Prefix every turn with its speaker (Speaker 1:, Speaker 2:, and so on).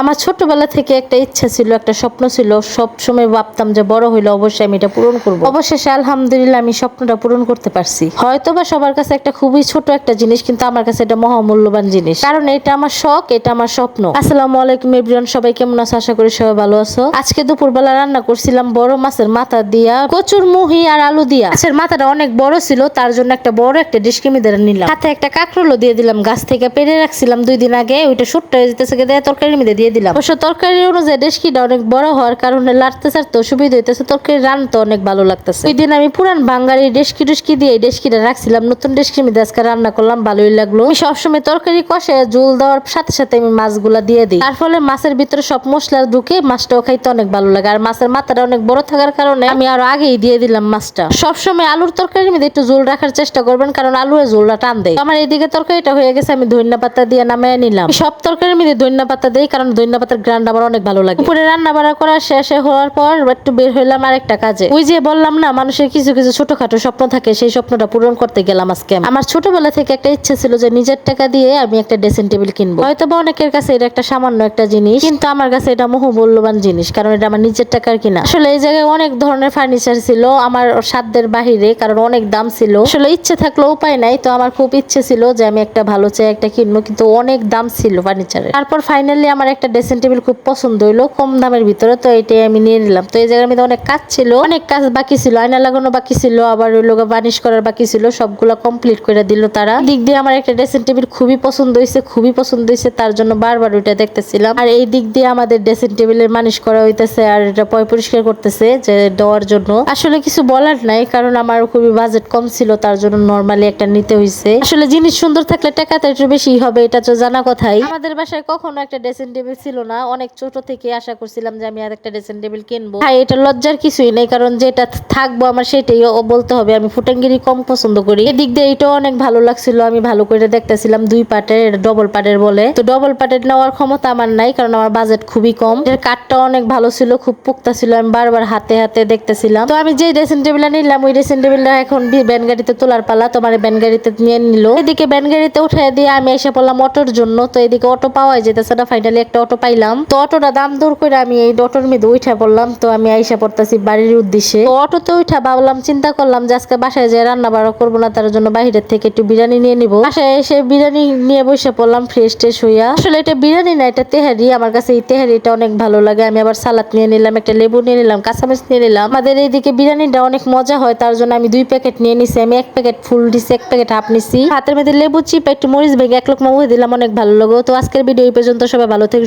Speaker 1: আমার ছোটবেলা থেকে একটা ইচ্ছা ছিল, একটা স্বপ্ন ছিল, সব সময় ভাবতাম যে বড় হইলে অবশ্যই আমি এটা পূরণ করব। অবশেষে আলহামদুলিল্লাহ আমি স্বপ্নটা পূরণ করতে পারছি। হয়তো বা সবার কাছে একটা খুবই ছোট একটা জিনিস, কিন্তু আমার কাছে এটা মহামূল্যবান জিনিস। কারণ এটা আমার শখ, এটা আমার স্বপ্ন। আসসালামু আলাইকুম এভরিওয়ান, সবাই কেমন আছো? আশা করি সবাই ভালো আছো। আজকে দুপুরবেলা রান্না করছিলাম বড় মাছের মাথা দিয়া কচুর মুহি আর আলু দিয়া। মাছের মাথাটা অনেক বড় ছিল, তার জন্য একটা বড় একটা ডিশ দিয়ে নিলাম। সাথে একটা কাঁকরোলও দিয়ে দিলাম। গাছ থেকে পেরে রাখছিলাম দুই দিন আগে, ওইটা সুট্টা যেতেছে দিয়ে তরকারির মধ্যে দিয়ে দিলাম। অবশ্য তরকারি অনুযায়ী ডেস্কিটা অনেক বড় হওয়ার কারণে লাড়তে চাড়তে সুবিধা হইতেছে। তরকারি রানতে অনেক ভালো লাগতেছে। ওই দিন আমি পুরান বাঙ্গারি ডেস্কি ডেস্কি দিয়ে এই ডেস্কিটা রাখছিলাম। নতুন ডেস্কির মধ্যে আজকে রান্না করলাম, ভালোই লাগল। আমি সবসময় তরকারি কষে জল দেওয়ার সাথে সাথে আমি মাছগুলা দিয়ে দিই। তার ফলে মাছের ভিতরে সব মশলা ঢুকে মাছটাও খাইতে অনেক ভালো লাগে। আর মাছের মাথাটা অনেক বড় থাকার কারণে আমি আরও আগেই দিয়ে দিলাম মাছটা। সবসময় আলুর তরকারির মধ্যে একটু জোল রাখার চেষ্টা করবেন, কারণ আলুর জোলটা টান দেয়। আমার এইদিকে তরকারিটা হয়ে গেছে, আমি ধনিয়া পাতা দিয়ে নামিয়ে নিলাম। সব তরকারির মধ্যে ধনিয়া পাতা দেই, কারণ ধনিয়া পাতার গ্রান্ড আমার অনেক ভালো লাগে। উপরে রান্না বাড়া করা শেষে হওয়ার পর একটু বের হইলাম আর একটা কাজে। ওই যে বললাম না, মানুষের কিছু কিছু ছোটখাটো স্বপ্ন থাকে, সেই স্বপ্নটা পূরণ করতে গেলাম আজকে আমার ছোটবেলা থেকে একটা ইচ্ছা ছিল যে নিজের টাকা দিয়ে আমি একটা ড্রেসিং টেবিল কিনবো। হয়তো বা অনেকের কাছে এটা একটা সামান্য একটা জিনিস, কিন্তু আমার কাছে এটা মূল্যবান জিনিস, কারণ এটা আমার নিজের টাকার কিনা। আসলে এই জায়গায় অনেক ধরনের ফার্নিচার ছিল আমার সাধ্যের বাহিরে, কারণ অনেক দাম ছিল। আসলে ইচ্ছে থাকলে উপায় নাই, তো আমার খুব ইচ্ছে ছিল যে আমি একটা ভালো চেয়ে একটা কিনবো, কিন্তু অনেক দাম ছিল ফার্নিচারের তারপর ফাইনালি আমার একটা ড্রেসিং টেবিল খুব পছন্দ হইল, কম দামের ভিতরে, তো এটাই আমি নিয়ে নিলাম। তো এই জায়গার মধ্যে অনেক কাজ ছিল, অনেক কাজ বাকি ছিল, আয়না লাগানো বাকি ছিল, আবার ওই লোক বানিশ করার বাকি ছিল, সবগুলা কমপ্লিট করে দিল তারা। দিক দিয়ে আমার একটা ড্রেসিং টেবিল খুবই পছন্দ হয়েছে খুবই পছন্দ হয়েছে তার জন্য বারবার ওইটা দেখতেছিলাম। আর এই দিক দিয়ে আমাদের ড্রেসিং টেবিলের মানিশ করা হইতেছে, আর এটা পয় পরিষ্কার করতেছে, যে দেওয়ার জন্য। আসলে কিছু বলার নাই, কারণ আমার খুবই বাজেট কম ছিল, তার জন্য নর্মালি একটা নিতে হয়েছে আসলে জিনিস সুন্দর থাকলে টাকাটা একটু বেশি হবে, এটা তো জানা কথাই। আমাদের বাসায় কখনো একটা ড্রেসিং টেবিল ছিল না। অনেক ছোট থেকে আশা করছিলাম যে আমি আর একটা ড্রেসিং টেবিল কিনবো। হ্যাঁ এটা লজ্জার কিছুই নেই, কারণ যেটা থাকব আমার সেটাই বলতে হবে। আমি ফুটাঙ্গিরি কম পছন্দ করি। এদিক দিয়ে এটাও অনেক ভালো লাগছিল, আমি ভালো করে দেখতেছিলাম দুই পাটের ডবল পাটের বলে। তো ডবল পাটের নেওয়ার ক্ষমতা আমার নাই, কারণ আমার বাজেট খুবই কম। এর কাঠটা অনেক ভালো ছিল, খুব পুক্তা ছিল, আমি বারবার হাতে হাতে দেখতেছিলাম। তো আমি যে ড্রেসিং টেবিলটা নিলাম, ওই ড্রেসিং টেবিলটা এখন ব্যান গাড়িতে তোলার পালা তোমার ব্যান গাড়িতে নিয়ে নিল। এদিকে ব্যান গাড়িতে উঠে দিয়ে আমি এসে পড়লাম অটোর জন্য, তো এদিকে অটো পাওয়া যেতেছে না ফাইনালি একটা অটো পাইলাম। তো অটোটা দাম দূর করে আমি এই অটোর মধ্যে উঠে পড়লাম। তো আমি আইসা পড়তেছি বাড়ির উদ্দেশ্যে। তো অটোতে উঠা ভাবলাম, চিন্তা করলাম যে আজকে বাসায় যে রান্না বাড়া করব না, তার জন্য বাইরের থেকে একটু বিরিয়ানি নিয়ে নিবো। বাসায় এসে বিরিয়ানি নিয়ে বসে পড়লাম ফ্রেশ ট্রেশ হইয়া। আসলে এটা বিরিয়ানি না, এটা তেহারি। আমার কাছে এই তেহারিটা অনেক ভালো লাগে। আমি আবার সালাদ নিয়ে নিলাম, একটা লেবু নিয়ে নিলাম, কাঁচামরিচ নিয়ে নিলাম। আমাদের এইদিকে বিরিয়ানিটা অনেক মজা হয়, তার জন্য আমি দুই প্যাকেট নিয়ে নিছি। আমি এক প্যাকেট ফুল দিছি এক প্যাকেট হাফ নিছি। হাতের মধ্যে লেবু চিপ একটু মরিচ ভেঙে এক লোক মুখে দিলাম, অনেক ভালো লাগো তো আজকের ভিডিও এই পর্যন্ত, সবাই ভালো থেকে